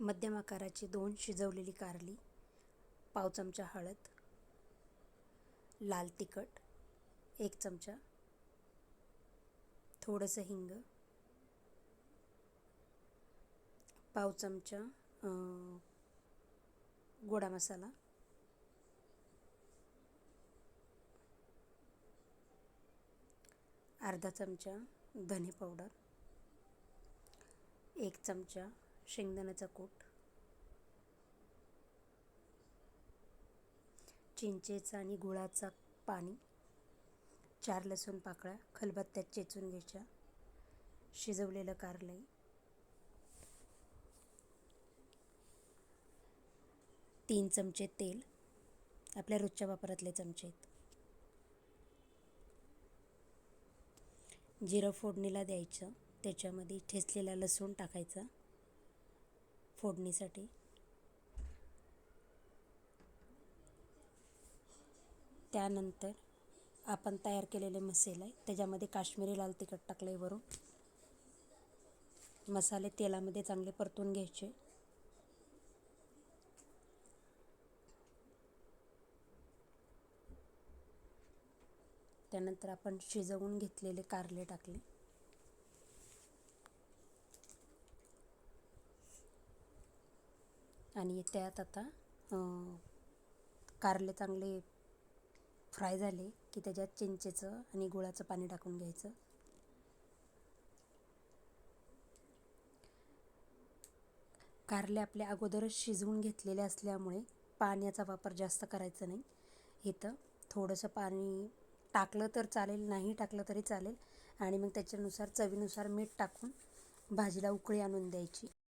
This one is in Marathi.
मध्यम आकाराची दोन शिजवलेली कारली पाव चमचा हळद लाल तिखट एक चमचा थोडंसं हिंग पाव चमचा गोडा मसाला अर्धा चमचा धने पावडर एक चमचा शेंगदाण्याचा कूट चिंचेचा आणि गुळाचा पाणी चार लसूण पाकळ्या खलबत्त्यात चेचून घ्यायच्या शिजवलेलं कारले तीन चमचे तेल आपल्या रोजच्या वापरातले चमचे आहेत. जिरं फोडणीला द्यायचं त्याच्यामध्ये ठेचलेला लसूण टाकायचा फोडणीसाठी. त्यानंतर आपण तयार केलेले मसाले आहे त्याच्यामध्ये काश्मीरी लाल तिखट टाकले वरून. मसाले तेलामध्ये चांगले परतून घ्यायचे. त्यानंतर आपण शिजवून घेतलेले कारले टाकले. आणि त्यात आता कारले चांगले फ्राय झाले की त्याच्यात चिंचेचं आणि गुळाचं पाणी टाकून घ्यायचं. कारले आपले अगोदरच शिजवून घेतलेले असल्यामुळे पाण्याचा वापर जास्त करायचा नाही. इथं थोडंसं पाणी टाकलं तर चालेल नाही टाकलं तरी चालेल. आणि मग त्याच्यानुसार चवीनुसार मीठ टाकून भाजीला उकळी आणून द्यायची.